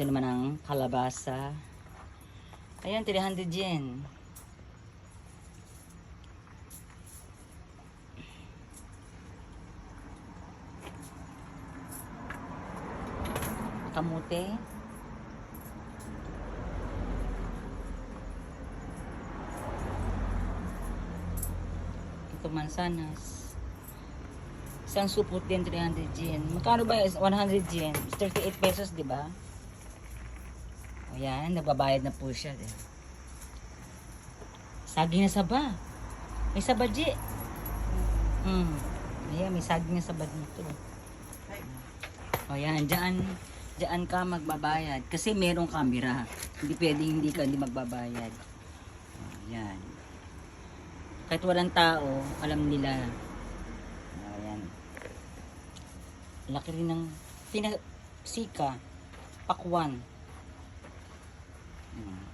Ito naman ang kalabasa. Ayan, 300 yen. Kamote. Ito mansanas. Isang supot din 300 yen. Magkano ba? 100 yen. 38 pesos, di ba? Ayan, nagbabayad na po siya. Di. Saging na saba. May saba, Ji. Hmm. Ayan, may saging na saba dito. Ayan, dyan, dyan ka magbabayad. Kasi merong camera. Hindi pwedeng hindi ka hindi magbabayad. Ayan. Kahit walang tao, alam nila. Ayan. Laki rin ng pinasika. Pakwan. Ayan.